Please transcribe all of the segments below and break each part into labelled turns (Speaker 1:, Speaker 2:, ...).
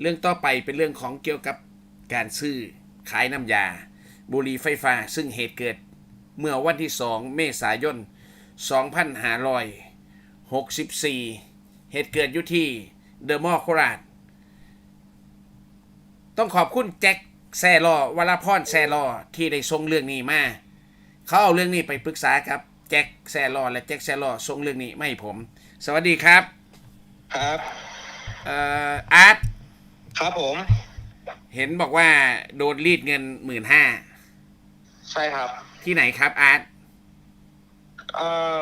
Speaker 1: เรื่องต่อไปเป็นเรื่องของเกี่ยวกับการซื้อขายน้ำยา บุหรี่ไฟฟ้าซึ่งเหตุเกิดเมื่อวันที่ 2 เมษายน 2564 เหตุเกิดอยู่ที่เดอะมอลล์โคราช ต้องขอบคุณแจ็คแซลอวรพรแซลอที่ได้ส่งเรื่องนี้มา เขาเอาเรื่องนี้ไปปรึกษากับแจ็คแซลอและแจ็คแซลอส่งเรื่องนี้มาให้ผม สวัสดีครับ
Speaker 2: ครับ
Speaker 1: เอ่ออาร์ต
Speaker 2: ครับผม
Speaker 1: เห็นบอกว่าโดนรีดเงินหมื่นห้า
Speaker 2: ใช่ครับ
Speaker 1: ที่ไหนครับอาร์ต
Speaker 2: เอ่อ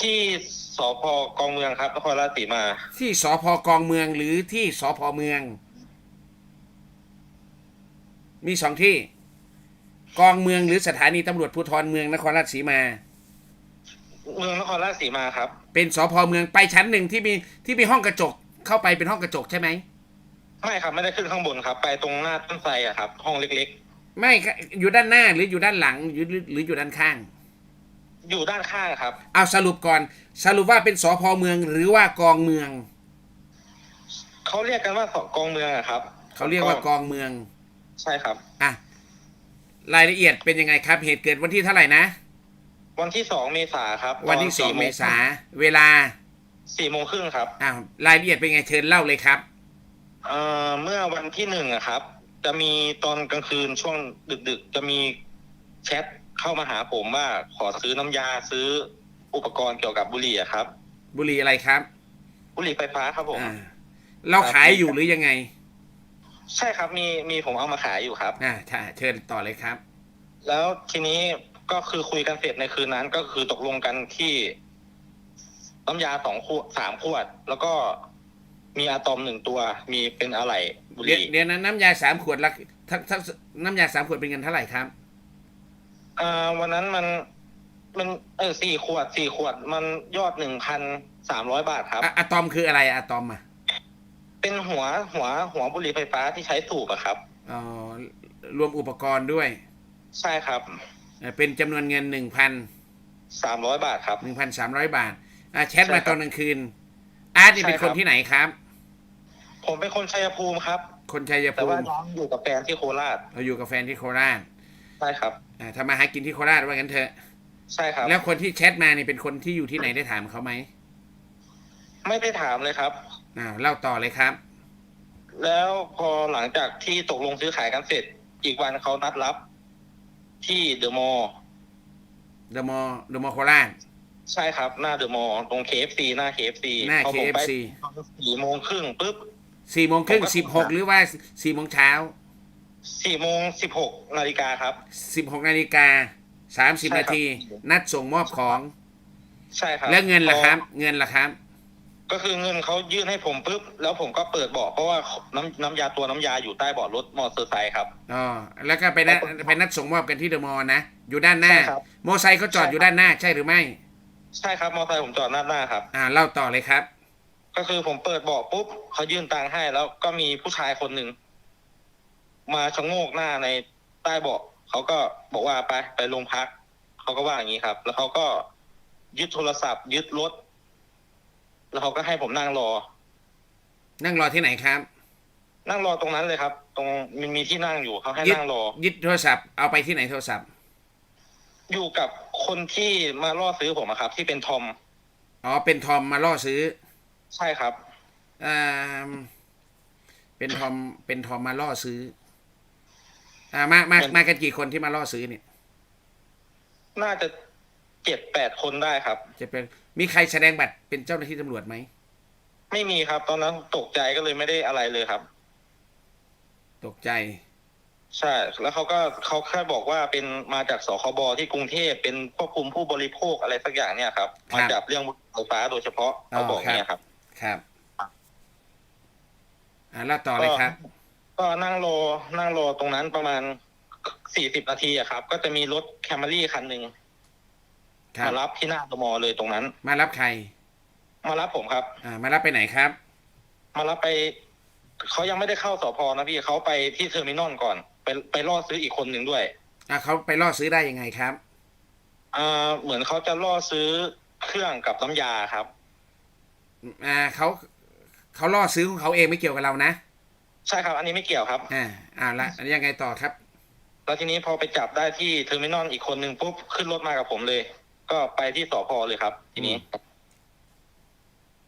Speaker 2: ที่สพกองเมืองครับนครราชสีมา
Speaker 1: ที่สพกองเมืองหรือที่สพเมือง มีสองที่ กองเมืองหรือสถานีตำรวจภูธรเมืองนครราชสีมา
Speaker 2: เมืองนครราชสีมาครับ
Speaker 1: เป็นสพเมืองไปชั้นหนึ่งที่มีที่มีห้องกระจกเข้าไปเป็นห้องกระจกใช่ไหม
Speaker 2: ไม่ครับไม่ได้ขึ้นข้างบนครับ ไปตรงหน้าต้นไทรอะครับ ห้องเล็ก
Speaker 1: ไม่ครับอยู่ด้านหน้าหรืออยู่ด้านหลังหรือหรืออยู่ด้านข้าง
Speaker 2: ๆ อยู่ด้านข้างครับ
Speaker 1: เอาสรุปก่อน สรุปว่าเป็นสพเมืองหรือว่ากองเมือง
Speaker 2: เขาเรียกกันว่าสกองเมืองอะครับ
Speaker 1: เขาเรียกว่ากองเมือง
Speaker 2: ใช่ครับ
Speaker 1: อะรายละเอียดเป็นยังไงครับ เหตุเกิดวันที่เท่าไหร่นะ
Speaker 2: วันที่สองเมษาครับ
Speaker 1: วันที่
Speaker 2: ต
Speaker 1: สอง
Speaker 2: โง
Speaker 1: เมษาเวลา
Speaker 2: สี่โมงครึ่งครับ
Speaker 1: อ้าวรายละเอียดเป็นไงเชิญเล่าเลยครับ
Speaker 2: เอ่อเมื่อวันที่หนึ่งอะครับ จะมีตอนกลางคืนช่วงดึกๆ จะมีแชทเข้ามาหาผมว่าขอซื้อน้ำยาซื้ออุปกรณ์เกี่ยวกับบุหรี่อะครับ
Speaker 1: บุหรี่อะไรครับ
Speaker 2: บุหรี่ไฟฟ้าครับผม
Speaker 1: อ่าเราขายอยู่หรือยังไง
Speaker 2: ใช่ครับมีมีผมเอามาขายอยู่ครับ
Speaker 1: อ่าใช่เชิญต่อเลยครับ
Speaker 2: แล้วทีนี้ก็คือคุยกันเสร็จในคืนนั้นก็คือตกลงกันที่น้ำยาสองขวดสามขวด แล้วก็ มีอะตอมหนึ่งตัว มีเป็นอะไหล่บุห
Speaker 1: เดี๋ยว
Speaker 2: รี่
Speaker 1: เดี๋ยวนั้นน้ำยาสามขวดละทั้งทั้งน้ำยาสามขวดเป็นเงินเท่าไหร่ครับ
Speaker 2: อ่าวันนั้นมันมันเออสี่ขวดสี่ขวดมันยอดหนึ่งพันสามร้อยบาทครับ
Speaker 1: อะอะตอมคืออะไรอะตอมอะ
Speaker 2: เป็นหัวหัวหัวบุหรี่ไฟฟ้าที่ใช้สูบอะครับ
Speaker 1: อ๋อรวมอุปกรณ์ด้วย
Speaker 2: ใช่ครับ
Speaker 1: เอ่อเป็นจำนวนเงินหนึ่งพัน
Speaker 2: สามร้อยบาทครับ
Speaker 1: หนึ่งพันสามร้อยบาทอะแชท
Speaker 2: ใช่ครั
Speaker 1: มา
Speaker 2: บ
Speaker 1: ตอนกลางคืนอาร์ตนี่
Speaker 2: ใช่
Speaker 1: เป็นคน
Speaker 2: ครับ
Speaker 1: ที่ไหนครับ
Speaker 2: ผมเป็นคนชัยภูมิครับ
Speaker 1: คนชัย
Speaker 2: แต่
Speaker 1: ภู
Speaker 2: ว่า
Speaker 1: มิ
Speaker 2: น้องอยู่กับแฟนที่โคราช
Speaker 1: เราอยู่กับแฟนที่โคราช
Speaker 2: ใช่ครับ
Speaker 1: อ่าทำมาหากินที่โคราชว่างั้นเถอะ
Speaker 2: ใช่ครับ
Speaker 1: แล้วคนที่แชทมานี่เป็นคนที่อยู่ที่ไหนได้ถามเขาไหม
Speaker 2: ไม่ได้ถามเลยครับ
Speaker 1: อ้าวเล่าต่อเลยครับ
Speaker 2: แล้วพอหลังจากที่ตกลงซื้อขายกันเสร็จ อีกวันเขานัดรับที่เดอะมอลล์
Speaker 1: เดอะมอลเดอะมอลโคราช
Speaker 2: ใช่ครับ หน้าเดอะมอลล์ตรงเคฟซีหน้าเคฟซี
Speaker 1: หน้า
Speaker 2: พอผมไป
Speaker 1: KFC
Speaker 2: สี่โมงครึ่งปุ๊บ
Speaker 1: สี่โมงครึ่ง
Speaker 2: ผมก็
Speaker 1: สิบหกหรือว่าสี่โมงเช้า
Speaker 2: สี่โมงสิบหกนาฬิกาครับ
Speaker 1: สิบหกนาฬิกาสามสิบ
Speaker 2: ใช่ครับ
Speaker 1: นาที นัดส่งมอบของ
Speaker 2: ใช่ครับ
Speaker 1: แล้วเงินล่ะ
Speaker 2: พอ
Speaker 1: ครับ เงินล่ะครับ
Speaker 2: ก็คือเงินเขายื่นให้ผมปุ๊บแล้วผมก็เปิดเบาะเพราะว่าน้ำน้ำยาตัวน้ำยาอยู่ใต้เบาะรถมอเตอร์ไซค์ครับ
Speaker 1: อ๋อแล้วก็ไปนัดไปนัดส่งมอบกันที่เดอะมอลล์นะอยู่ด้านหน้า
Speaker 2: ใช่ครับ
Speaker 1: โมอไซค์เขาจอดอยู่ด้านหน้าใช่หรือไม่
Speaker 2: ใช่ครับมอเตอร์ไซค์ผมจอดหน้าหน้าครับ
Speaker 1: อ่าเล่าต่อเลยครับ
Speaker 2: ก็คือผมเปิดเบาะปุ๊บเขายื่นตังค์ให้ แล้วก็มีผู้ชายคนหนึ่งมาชะโงกหน้าในใต้เบาะเขาก็บอกว่าไปไปโรงพักเขาก็ว่าอย่างนี้ครับ แล้วเขาก็ยึดโทรศัพท์ ยึดรถ แล้วเขาก็ให้ผมนั่งรอ
Speaker 1: นั่งรอที่ไหนครับ
Speaker 2: นั่งรอตรงนั้นเลยครับ ตรงมันมีที่นั่งอยู่เขาให้
Speaker 1: ยึด
Speaker 2: นั่งรอ
Speaker 1: ยึดโทรศัพท์เอาไปที่ไหนโทรศัพท์
Speaker 2: อยู่กับคนที่มาล่อซื้อผมอะครับ ที่เป็นทอม
Speaker 1: อ๋อเป็นทอมมาล่อซื้อ
Speaker 2: ใช่ครับ
Speaker 1: อ่าเป็นทอมเป็นทอมมาล่อซื้อ อ่ามามา
Speaker 2: เป็น
Speaker 1: มากันกี่คนที่มาล่อซื้อเนี่ย
Speaker 2: น่าจะเจ็ดแปดคนได้ครับ
Speaker 1: จะเป็นมีใครแสดงบัตรเป็นเจ้าหน้าที่ตำรวจไหม
Speaker 2: ไม่มีครับ ตอนนั้นตกใจก็เลยไม่ได้อะไรเลยครับ
Speaker 1: ตกใจ
Speaker 2: ใช่ แล้วเขาก็เขาแค่บอกว่าเป็นมาจากสคบที่กรุงเทพเป็นควบคุมผู้บริโภคอะไรสักอย่างเนี่ยครับ
Speaker 1: ครับ
Speaker 2: มาจับเรื่องไฟฟ้าโดยเฉพาะ
Speaker 1: อ๋อ
Speaker 2: เขาบอก
Speaker 1: ครับ
Speaker 2: เนี่ยครับ
Speaker 1: ครับ อ่าเล่าต่อเลยครับ
Speaker 2: ก็นั่งรอนั่งรอตรงนั้นประมาณสี่สิบนาทีอะครับ ก็จะมีรถแคมรี่คันหนึ่ง
Speaker 1: ครับ
Speaker 2: มารับที่หน้าตมเลยตรงนั้น
Speaker 1: มารับใคร
Speaker 2: มารับผมครับ
Speaker 1: อ่า มารับไปไหนครับ
Speaker 2: มารับไปเขายังไม่ได้เข้าสพนะพี่เขาไปที่เทอร์มินอลก่อน ไปไปล่อซื้ออีกคนหนึ่งด้วย
Speaker 1: อ่าเขาไปล่อซื้อได้ยังไงครับ
Speaker 2: อ่าเหมือนเขาจะล่อซื้อเครื่องกับน้ำยาครับ
Speaker 1: อ่าเขาเขาล่อซื้อของเขาเองไม่เกี่ยวกับเรานะ
Speaker 2: ใช่ครับ อันนี้ไม่เกี่ยวครับ
Speaker 1: อ่าอ่าละอันนี้ยังไงต่อครับ
Speaker 2: แล้วทีนี้พอไปจับได้ที่เทอร์มินอลอีกคนหนึ่งปุ๊บขึ้นรถมากับผมเลย ก็ไปที่สพเลยครับ ทีนี้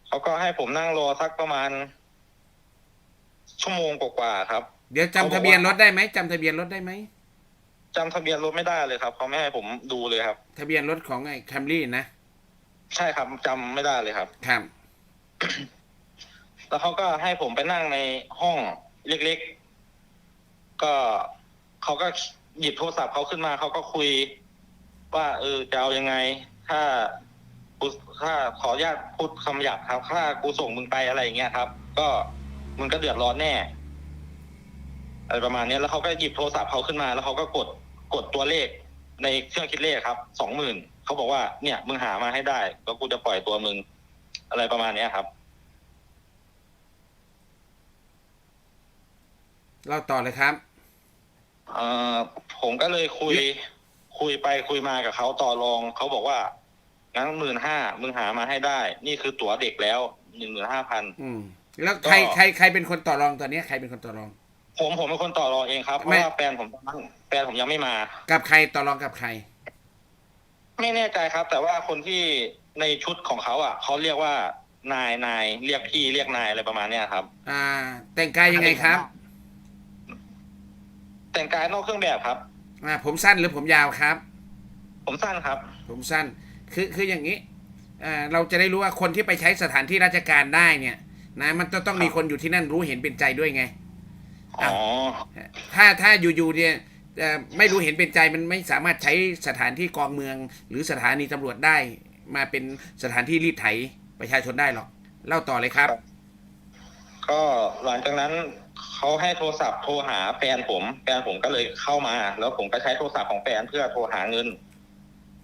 Speaker 2: เขาก็ให้ผมนั่งรอสักประมาณ ชั่วโมงกว่าๆครับ
Speaker 1: เดี๋ยวจำ
Speaker 2: เขาบอกว่า
Speaker 1: ทะเบียนรถได้ไหมจำทะเบียนรถได้ไหม
Speaker 2: จำทะเบียนรถไม่ได้เลยครับเขาไม่ให้ผมดูเลยครับ
Speaker 1: ทะเบียนรถของไอ้แคมรี่นะ
Speaker 2: ใช่ครับจำไม่ได้เลยครับ
Speaker 1: ครับ
Speaker 2: แล้วเขาก็ให้ผมไปนั่งในห้องเล็กๆ ก็เขาก็หยิบโทรศัพท์เขาขึ้นมาเขาก็คุย ว่าเออจะเอายังไง ถ้ากูถ้าขออนุญาตพูดคำหยาบครับ ถ้ากูส่งมึงไปอะไรอย่างเงี้ยครับ ก็มึงก็เดือดร้อนแน่อะไรประมาณเนี้ยแล้วเขาก็หยิบโทรศัพท์เขาขึ้นมา แล้วเขาก็กดกดตัวเลขในเครื่องคิดเลขครับสองหมื่นเขาบอกว่าเนี่ย มึงหามาให้ได้แล้วกูจะปล่อยตัวมึง อะไรประมาณเนี้ยครับ
Speaker 1: เล่าต่อเลยครับ
Speaker 2: เอ่อผมก็เลยคุย คุยไปคุยมากับเขาต่อรองเขาบอกว่า งั้นหมื่นห้ามึงหามาให้ได้ นี่คือตั๋วเด็กแล้วหนึ่งหมื่นห้าพัน
Speaker 1: อืม แล้วใคร
Speaker 2: ก็
Speaker 1: ใครใครเป็นคนต่อรองตอนนี้ใครเป็นคนต่อรอง
Speaker 2: ผมผมเป็นคนต่อรองเองครับเพ
Speaker 1: ไม่
Speaker 2: ราะว่าแฟนผมตอนนั้นแฟนผมยังไม่มา
Speaker 1: กับใครต่อรองกับใคร
Speaker 2: ไม่แน่ใจครับ แต่ว่าคนที่ ในชุดของเขาอะเขาเรียกว่านายนายเรียกพี่เรียกนายอะไรประมาณเนี้ยครับ
Speaker 1: อ่า แต่งกายยังไงครับ
Speaker 2: แต่งกายนอกเครื่องแบบครับ
Speaker 1: อ่า ผมสั้นหรือผมยาวครับ
Speaker 2: ผมสั้นครับ
Speaker 1: ผมสั้น คือคืออย่างนี้อ่าเราจะได้รู้ว่าคนที่ไปใช้สถานที่ราชการได้เนี่ยนะมันจะต้องมีคนอยู่ที่นั่นรู้เห็นเป็นใจด้วยไง
Speaker 2: อ๋อ
Speaker 1: ถ้าถ้าอยู่ๆเนี่ยเอ่อไม่รู้เห็นเป็นใจมันไม่สามารถใช้สถานที่กองเมือง หรือสถานีตำรวจได้ มาเป็นสถานที่รีดไถประชาชนได้หรอก เล่าต่อเลยครับ
Speaker 2: ก็หลังจากนั้นเขาให้โทรศัพท์โทรหาแฟนผมแฟนผมก็เลยเข้ามา แล้วผมก็ใช้โทรศัพท์ของแฟนเพื่อโทรหาเงิน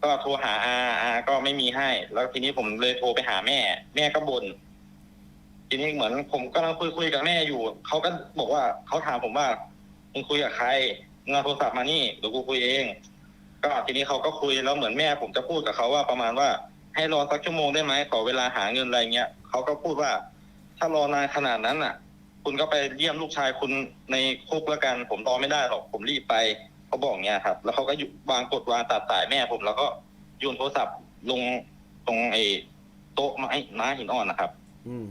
Speaker 2: ก็โทรหาอาอาก็ไม่มีให้ แล้วทีนี้ผมเลยโทรไปหาแม่ แม่ก็บน่นทีนี้เหมือนผมกำลังคุยคุยกับแม่อยู่เขาก็บอกว่าเขาถามผมว่ามึงคุยกับใครมึงาโทรศัพท์มานี่เดี๋ยวกูคุยเอง ก็ทีนี้เขาก็คุยแล้วเหมือนแม่ผมจะพูดกับเขาว่าประมาณว่า ให้รอสักชั่วโมงได้ไหมขอเวลาหาเงินอะไรเงี้ยเขาก็พูดว่า ถ้ารอนานขนาดนั้นน่ะ คุณก็ไปเยี่ยมลูกชายคุณในคุกแล้วกัน ผมรอไม่ได้หรอกผมรีบไปเขาบอกเงี้ยครับ แล้วเขาก็หยุดวางกดวางตัดสายแม่ผม แล้วก็โยนโทรศัพท์ลงตรงไอ้โต๊ะไม้ม้าหินอ่อนนะครับ
Speaker 1: อืม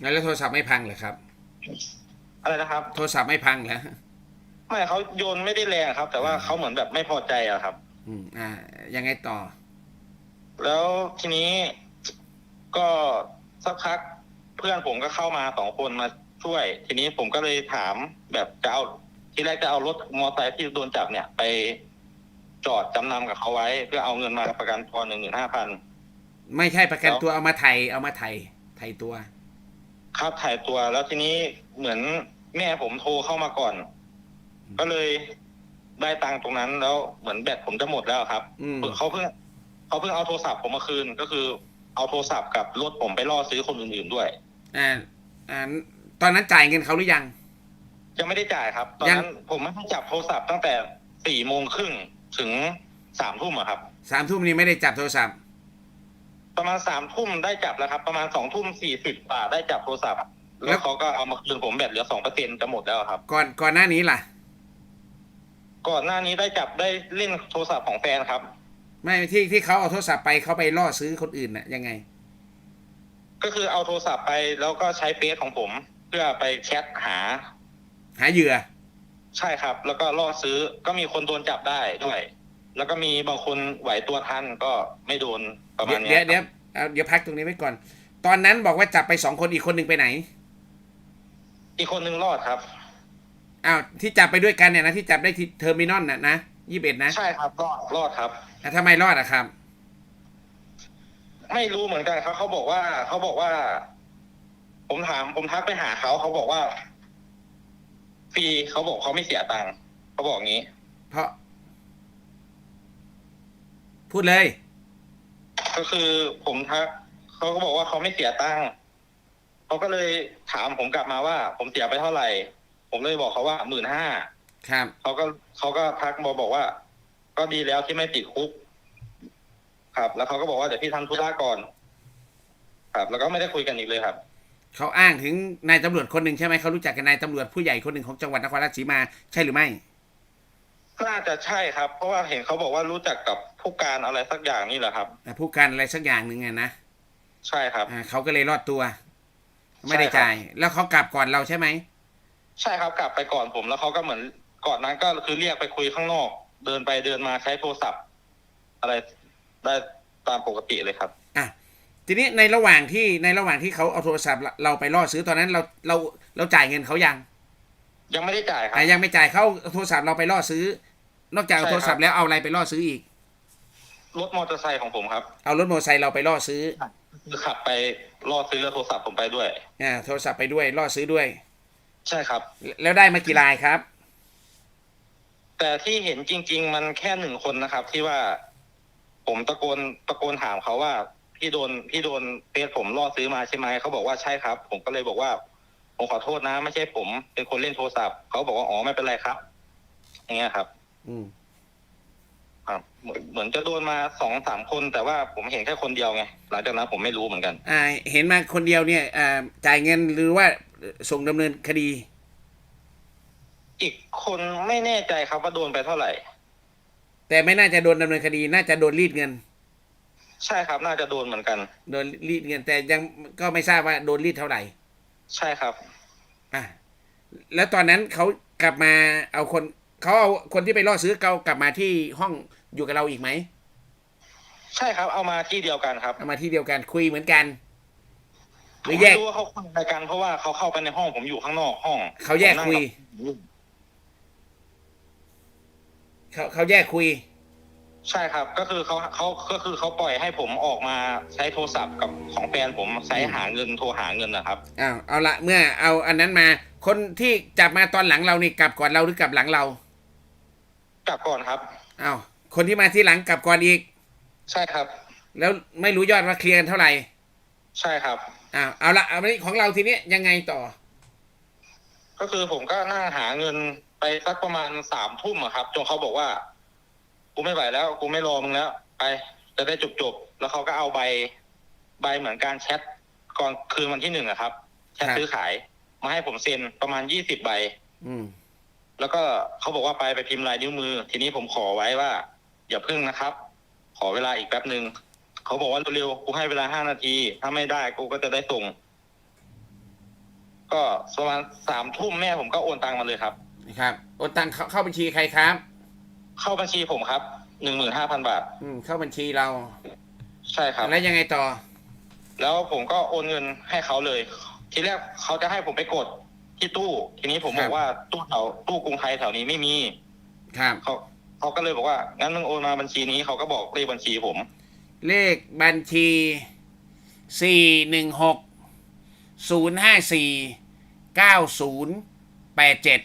Speaker 1: แล้วโทรศัพท์ไม่พังเหรอครับ
Speaker 2: อะไรนะครับ
Speaker 1: โทรศัพท์ไม่พังเหรอ
Speaker 2: ไม่เขาโยนไม่ได้แรงครับ แต่ว่าเขาเหมือนแบบไม่พอใจอะครับ
Speaker 1: อืม อ่า ยังไงต่อ
Speaker 2: แล้วทีนี้ก็สักพักเพื่อนผมก็เข้ามาสองคนมาช่วย ทีนี้ผมก็เลยถามแบบจะเอาทีแรกจะเอารถมอเตอร์ไซค์ที่โดนจับเนี่ย ไปจอดจำนำกับเขาไว้ เพื่อเอาเงินมาประกันตัวหนึ่งหมื่นห้าพัน
Speaker 1: ไม่ใช่ประกันตัวเอามาไทยเอามาไทยไทยตัว
Speaker 2: ครับถ่ายตัวแล้วทีนี้เหมือนแม่ผมโทรเข้ามาก่อน ก็เลยได้ตังค์ตรงนั้นแล้วเหมือนแบตผมจะหมดแล้วครับ
Speaker 1: อืม
Speaker 2: เขาเพิ่ง เขาเพิ่งเอาโทรศัพท์ผมมาคืนก็คือเอาโทรศัพท์กับรถผมไปล่อซื้อคนอื่นๆด้วย
Speaker 1: อ่าอ่าตอนนั้นจ่ายเงินเขาหรือยัง
Speaker 2: ยังไม่ได้จ่ายครับ ตอนนั้นผมไม่ให้จับโทรศัพท์ตั้งแต่สี่โมงครึ่งถึงสามทุ่มอะครับ
Speaker 1: สามทุ่มนี้ไม่ได้จับโทรศัพท์
Speaker 2: ประมาณสามทุ่มได้จับแล้วครับ ประมาณสองทุ่มสี่สิบกว่าได้จับโทรศัพท์
Speaker 1: แล้
Speaker 2: แล้ว วเขาก็เอามาคืนผมแบตเหลือสองเปอร์เซ็นจะหมดแล้วครับ
Speaker 1: ก่อนก่อนหน้านี้ล่ะ
Speaker 2: ก่อนหน้านี้ได้จับได้เล่นโทรศัพท์ของแฟนครับ
Speaker 1: ไม่ที่ที่เขาเอาโทรศัพท์ไปเขาไปล่อซื้อคนอื่นน่ะยังไง
Speaker 2: ก็คือเอาโทรศัพท์ไปแล้วก็ใช้เฟซของผม เพื่อไปแชทหา
Speaker 1: หาเหยื่อ
Speaker 2: ใช่ครับ แล้วก็ล่อซื้อก็มีคนโดนจับได้ด้วย แล้วก็มีบางคนไหวตัวทันก็ไม่โดนประมา
Speaker 1: เดี๋
Speaker 2: ณ
Speaker 1: ยว
Speaker 2: เนี้
Speaker 1: เดี๋ย
Speaker 2: ยว
Speaker 1: เดี๋ยว
Speaker 2: ครับ
Speaker 1: เอาเดี๋ยวพักตรงนี้ไว้ก่อน ตอนนั้นบอกว่าจับไปสองคนอีกคนหนึ่งไปไหน
Speaker 2: อีกคนนึงรอดครับ
Speaker 1: อ้าวที่จับไปด้วยกันเนี่ยนะที่จับได้ที่เทอร์มินอลน่ะนะยี่สิบเอ็ดนะ
Speaker 2: ใช่ครับรอดรอดครับ
Speaker 1: อะทำไมรอดอะครับ
Speaker 2: ไม่รู้เหมือนกันครับเขาบอกว่าเขาบอกว่า ผมถามผมทักไปหาเขาเขาบอกว่าฟรีเขาบอกเขาไม่เสียตังค์เขาบอกงี้
Speaker 1: เพราะ พูดเลย
Speaker 2: ก็คือผมทักเขาก็บอกว่าเขาไม่เสียตังค์เขาก็เลยถามผมกลับมาว่า ผมเสียไปเท่าไหร่ ผมเลยบอกเขาว่าหมื่นห้า
Speaker 1: ครับ
Speaker 2: เขาก็เขาก็ทักมาบอกว่า ก็ดีแล้วที่ไม่ติดคุก ครับ แล้วเขาก็บอกว่าเดี๋ยวพี่ทำธุระก่อน ครับ แล้วก็ไม่ได้คุยกันอีกเลยครับ
Speaker 1: เขาอ้างถึงนายตำรวจคนหนึ่งใช่ไหมเขารู้จักกับนายตำรวจผู้ใหญ่คนหนึ่งของจังหวัดนครราชสีมาใช่หรือไม่
Speaker 2: น่าจะใช่ครับ เพราะว่าเห็นเขาบอกว่ารู้จักกับผู้การอะไรสักอย่างนี่แหละครับ
Speaker 1: อ่าผู้การอะไรสักอย่างหนึ่งอะนะ
Speaker 2: ใช่ครับ
Speaker 1: อ่าเขาก็เลยรอดตัว ไม่ได้จ่าย แล้วเขากลับก่อนเราใช่ไหม
Speaker 2: ใช่ครับกลับไปก่อนผมแล้วเขาก็เหมือนก่อนนั้นก็คือเรียกไปคุยข้างนอก เดินไปเดินมาใช้โทรศัพท์ อะไรได้ตามปกติเลยครับ
Speaker 1: อะทีนี้ในระหว่างที่ในระหว่างที่เขาเอาโทรศัพท์เราเราไปล่อซื้อตอนนั้นเราเราเราจ่ายเงินเขายัง
Speaker 2: ยังไม่ได้จ่ายครับ
Speaker 1: อะยังไม่จ่ายเขาเอาโทรศัพท์เราไปล่อซื้อ นอกจากเอา
Speaker 2: ใช่ครับ
Speaker 1: โทรศัพท์แล้วเอาอะไรไปล่อซื้ออีก
Speaker 2: รถมอเตอร์ไซค์ของผมครับ
Speaker 1: เอารถมอเตอร์ไซค์เราไปล่อซื้อ
Speaker 2: คือขับไปล่อซื้อแล้วโทรศัพท์ผมไปด้วย
Speaker 1: อ่าโทรศัพท์ไปด้วยล่อซื้อด้วย
Speaker 2: ใช่ครับ
Speaker 1: แล้วได้มากี่รายครับ
Speaker 2: แต่ที่เห็นจริง ๆ มันแค่หนึ่งคนนะครับ ที่ว่า ผมตะโกนตะโกนถามเขาว่าพี่โดนพี่โดนเฟซผมล่อซื้อมาใช่ไหมเขาบอกว่าใช่ครับ ผมก็เลยบอกว่าผมขอโทษนะ ไม่ใช่ผมเป็นคนเล่นโทรศัพท์เขาบอกว่าอ๋อไม่เป็นไรครับ อย่างเงี้ยครับ
Speaker 1: อืม
Speaker 2: ครับเหมือนเหมือนจะโดนมาสองสามคนแต่ว่าผมเห็นแค่คนเดียวไงหลังจากนั้นผมไม่รู้เหมือนกัน
Speaker 1: อ่า เห็นมาคนเดียวเนี่ยอ่าจ่ายเงินหรือว่าส่งดำเนินคดี
Speaker 2: อีกคนไม่แน่ใจครับว่าโดนไปเท่าไหร่
Speaker 1: แต่ไม่น่าจะโดนดำเนินคดี น่าจะโดนรีดเงิน
Speaker 2: ใช่ครับ น่าจะโดนเหมือนกัน
Speaker 1: โดนรีดเงิน แต่ยังก็ไม่ทราบว่าโดนรีดเท่าไหร่
Speaker 2: ใช่ครับ
Speaker 1: อะแล้วตอนนั้นเขากลับมาเอาคนเขาเอาคนที่ไปล่อซื้อเขากลับมาที่ห้องอยู่กับเราอีกไหม
Speaker 2: ใช่ครับ เอามาที่เดียวกันครับ
Speaker 1: เอามาที่เดียวกันคุยเหมือนกันห
Speaker 2: ผ
Speaker 1: รื
Speaker 2: ม
Speaker 1: อแย
Speaker 2: ไม่
Speaker 1: ก
Speaker 2: รู้ว่าเขาคุยอะไรกันเพราะว่าเขาเข้าไปในห้องผมอยู่ข้างนอกห้อง
Speaker 1: เขาแยกคุย
Speaker 2: ผมนั่งกับ
Speaker 1: เขาเขาแยกคุย
Speaker 2: ใช่ครับ ก็คือเขาเขาก็คือเขาปล่อยให้ผมออกมาใช้โทรศัพท์กับของแฟนผมใช้หาเงินโทรหาเงินนะครับ
Speaker 1: อ้าวเอาละเมื่อเอาอันนั้นมา คนที่จับมาตอนหลังเรานี่กลับก่อนเราหรือกลับหลังเรา
Speaker 2: กลับก่อนครับ
Speaker 1: อ้าวคนที่มาที่หลังกลับก่อนอีก
Speaker 2: ใช่ครับ
Speaker 1: แล้วไม่รู้ยอดว่าเคลียร์กันเท่าไหร่
Speaker 2: ใช่ครับ
Speaker 1: อ้าวเอาละเอามานี่ของเราทีนี้ยังไงต่อ
Speaker 2: ก็คือผมก็นั่งหาเงิน ไปสักประมาณสามทุ่มอะครับจนเขาบอกว่า กูไม่ไหวแล้วกูไม่รอมึงแล้ว ไปจะได้จบจบๆแล้วเขาก็เอาใบ ใบเหมือนการแชทก่อนคืนวันที่หนึ่งอะครับแชท
Speaker 1: ครับ
Speaker 2: ซื้อขาย มาให้ผมเซ็นประมาณยี่สิบใบ
Speaker 1: อืม
Speaker 2: แล้วก็เขาบอกว่าไปไปพิมพ์ลายนิ้วมือ ทีนี้ผมขอไว้ว่า อย่าพึ่งนะครับ ขอเวลาอีกแป๊บหนึ่งเขาบอกว่าเร็วๆกูให้เวลาห้านาที ถ้าไม่ได้กูก็จะได้ส่ง ก็ประมาณสามทุ่มแม่ผมก็โอนตังค์มาเลยครับ
Speaker 1: นะครับโอนตังเข้าเข้าบัญชีใครครับ
Speaker 2: เข้าบัญชีผมครับหนึ่งหมื่นห้าพันบาท
Speaker 1: อืมเข้าบัญชีเรา
Speaker 2: ใช่ครับ
Speaker 1: แล้วยังไงต่อ
Speaker 2: แล้วผมก็โอนเงินให้เขาเลย ทีแรกเขาจะให้ผมไปกดที่ตู้ ทีนี้ผมบ
Speaker 1: ครั
Speaker 2: อบกว่าตู้แถวตู้กรุงไทยแถวนี้ไม่มี
Speaker 1: ครับ
Speaker 2: เขาเขาก็เลยบอกว่างั้นมึงโอนมาบัญชีนี้เขาก็บอกเลขบัญชีผม
Speaker 1: เลขบัญชีสี่หนึ่งหกศูนย์ห้าสี่เก้าศูนย์แปดเจ็ด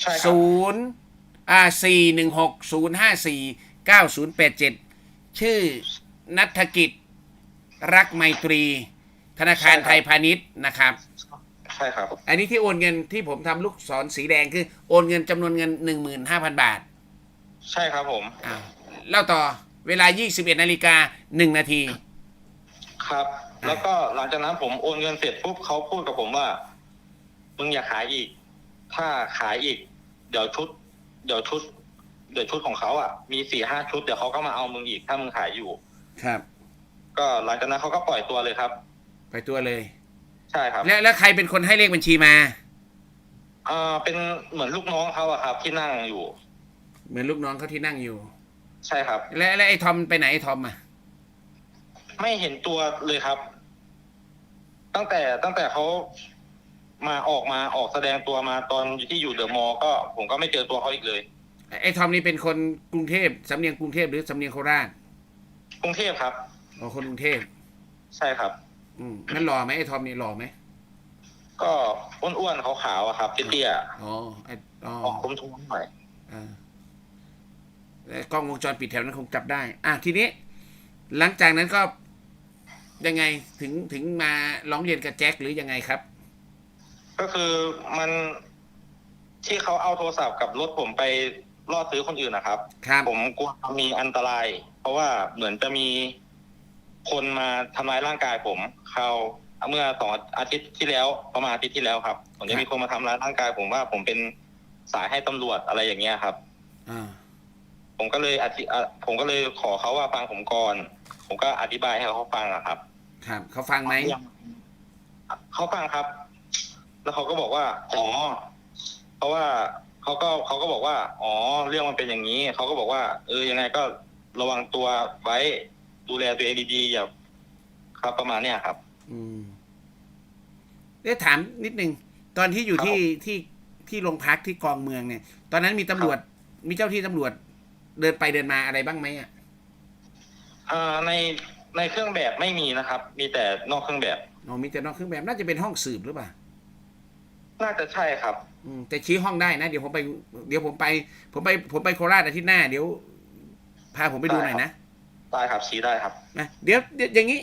Speaker 2: ใช่ครับ
Speaker 1: ศูนย์อ่าสี่หนึ่งหกศูนย์ห้าสี่เก้าศูนย์แปดเจ็ดชื่อนัฐกิจรักไมตรี ธนาคารไทยพาณิชย์นะครับ
Speaker 2: ใช่ครับ
Speaker 1: อันนี้ที่โอนเงินที่ผมทำลูกศรสีแดงคือ โอนเงินจำนวนเงินหนึ่งหมื่นห้าพันบาท
Speaker 2: ใช่ครับผม
Speaker 1: อ้าวเล่าต่อเวลา21นาฬิกาหนึ่งนาที
Speaker 2: ครับ แล้วก็หลังจากนั้นผมโอนเงินเสร็จปุ๊บเขาพูดกับผมว่า มึงอย่าขายอีก ถ้าขายอีก เดี๋ยวชุด เดี๋ยวชุด เดี๋ยวชุดของเขาอะ มีสี่ห้าชุดเดี๋ยวเขาก็มาเอามึงอีกถ้ามึงขายอยู่
Speaker 1: ครับ
Speaker 2: ก็หลังจากนั้นเขาก็ปล่อยตัวเลยครับ
Speaker 1: ไปตัวเลย
Speaker 2: ใช่ครับ
Speaker 1: แล้วแล้วใครเป็นคนให้เลขบัญชีมา
Speaker 2: อ่าเป็นเหมือนลูกน้องเขาอะครับ ที่นั่งอยู่
Speaker 1: เหมือนลูกน้องเขาที่นั่งอยู่
Speaker 2: ใช่ครับ
Speaker 1: แล้วแล้วไอ้ทอมไปไหนไอ้ทอมอะ
Speaker 2: ไม่เห็นตัวเลยครับ ตั้งแต่ตั้งแต่เขา มาออกมาออกแสดงตัวมาตอนที่อยู่เดอะมอลล์ก็ผมก็ไม่เจอตัวเขาอีกเลย
Speaker 1: ไอ้ทอมนี่เป็นคนกรุงเทพสำเนียงกรุงเทพหรือสำเนียงโคราช
Speaker 2: กรุงเทพครับ
Speaker 1: อ๋อคนกรุงเทพ
Speaker 2: ใช่ครับ
Speaker 1: อืมนั่นหล่อไหมไอ้ทอมนี่หล่อไหม
Speaker 2: ก็อ้วนๆขาวๆอะครับเตี้ย
Speaker 1: อ๋อไอ้อ๋อ
Speaker 2: ๆออกคุ้มๆหน่อย
Speaker 1: อ่าแล้วกล้องวงจรปิดแถวนั้นคงจับได้ อะทีนี้ หลังจากนั้นก็ยังไงถึงถึงมาร้องเรียนกับแจ็คหรือยังไงครับ
Speaker 2: ก็คือมันที่เขาเอาโทรศัพท์กับรถผมไปล่อซื้อคนอื่นนะครับ
Speaker 1: ครับ
Speaker 2: ผมกลัวมีอันตราย เพราะว่าเหมือนจะมีคนมาทำร้ายร่างกายผมเขาเมื่อสองอาทิตย์ที่แล้วประมาณอาทิตย์ที่แล้วครับผมจะมีคนมาทำร้ายร่างกาย ผมว่าผมเป็นสายให้ตำรวจอะไรอย่างเงี้ยครับ
Speaker 1: อ่า
Speaker 2: ผมก็เลยอธิอะผมก็เลยขอเขาว่าฟังผมก่อน ผมก็อธิบายให้เขาฟังอะครับ
Speaker 1: ครับ เขาฟังไหม
Speaker 2: เขาฟังครับ แล้วเขาก็บอกว่าอ๋อเพราะว่าเขาก็เขาก็บอกว่า อ๋อ เรื่องมันเป็นอย่างนี้เขาก็บอกว่า เออยังไงก็ระวังตัวไว้ดูแลตัวเองดีๆอย่าครับประมาณเนี้ยครับ
Speaker 1: อืมเดี๋ยวถามนิดนึง ตอนที่อยู่
Speaker 2: ครับ
Speaker 1: ที่ที่ที่โรงพักที่กองเมืองเนี่ย ตอนนั้นมีตำรวจมีเจ้าที่ตำรวจเดินไปเดินมาอะไรบ้างไหมอะ
Speaker 2: อ่าในในเครื่องแบบไม่มีนะครับ มีแต่นอกเครื่องแบบ
Speaker 1: อ๋อมีแต่นอกเครื่องแบบน่าจะเป็นห้องสืบหรือเปล่า
Speaker 2: น่าจะใช่ครับ
Speaker 1: อืมแต่ชี้ห้องได้นะ เดี๋ยวผมไป เดี๋ยวผมไป ผมไป ผมไปโคราชอาทิตย์หน้า เดี๋ยว พาผมไปดูหน่อยนะ
Speaker 2: ได้ครับชี้ได้ครับ
Speaker 1: นะเดี๋ยวเดี๋ยวอย่างนี้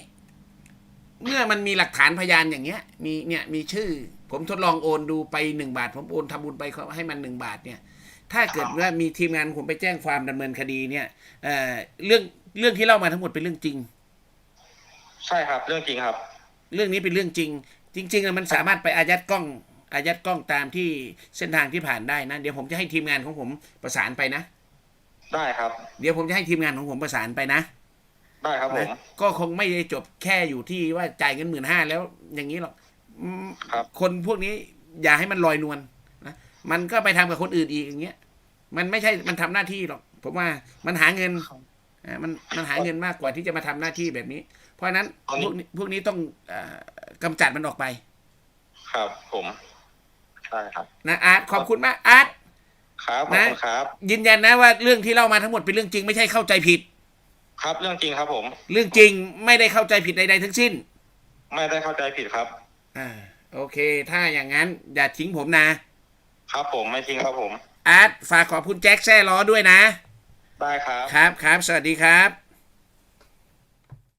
Speaker 1: เมื่อมันมีหลักฐานพยานอย่างเงี้ย มีเนี่ยมีชื่อ ผมทดลองโอนดูไปหนึ่งบาท ผมโอนทำบุญไปเขาให้มันหนึ่งบาทเนี่ย ถ้าเกิดว่ามีทีมงานผมไปแจ้งความดำเนินคดีเนี่ยเอ่อเรื่องเรื่องที่เล่ามาทั้งหมดเป็นเรื่องจริง
Speaker 2: ใช่ครับ เรื่องจริงครับ
Speaker 1: เรื่องนี้เป็นเรื่องจริง จริงๆอะมันสามารถไปอายัดกล้อง อายัดกล้องตามที่เส้นทางที่ผ่านได้นะ เดี๋ยวผมจะให้ทีมงานของผมประสานไปนะ
Speaker 2: ได้ครับ
Speaker 1: เดี๋ยวผมจะให้ทีมงานของผมประสานไปนะ
Speaker 2: ได้ครับผม
Speaker 1: นะก็คงไม่ได้จบแค่อยู่ที่ว่าจ่ายเงินหมื่นห้าแล้วอย่างนี้หรอกอืม
Speaker 2: ครับ
Speaker 1: คนพวกนี้อย่าให้มันลอยนวลนะมันก็ไปทำกับคนอื่นอีกอย่างเงี้ย มันไม่ใช่มันทำหน้าที่หรอกผมว่ามันหาเงินอ่ามันมันหาเงินมากกว่าที่จะมาทำหน้าที่แบบนี้ เพราะฉะนั้นพวกนี้พวกนี้ต้องเอ่อกำจัดมันออกไป
Speaker 2: ครับผม ได้ครับ
Speaker 1: นะอาร์ตขอบคุณมากอาร์ต
Speaker 2: ครับขอบคุณครับ
Speaker 1: ยืนยันนะว่าเรื่องที่เล่ามาทั้งหมดเป็นเรื่องจริงไม่ใช่เข้าใจผิด
Speaker 2: ครับเรื่องจริงครับผม
Speaker 1: เรื่องจริงไม่ได้เข้าใจผิดใดๆทั้งสิ้น
Speaker 2: ไม่ได้เข้าใจผิดครับ
Speaker 1: อ่า โอเค ถ้าอย่างนั้นอย่าทิ้งผมนะ
Speaker 2: ครับผมไม่ทิ้งครับผม
Speaker 1: อาร์ตฝากขอบคุณแจ็คแซ่ล้อด้วยนะ
Speaker 2: ได้ครับ
Speaker 1: ครับครับ สวัสดีครับ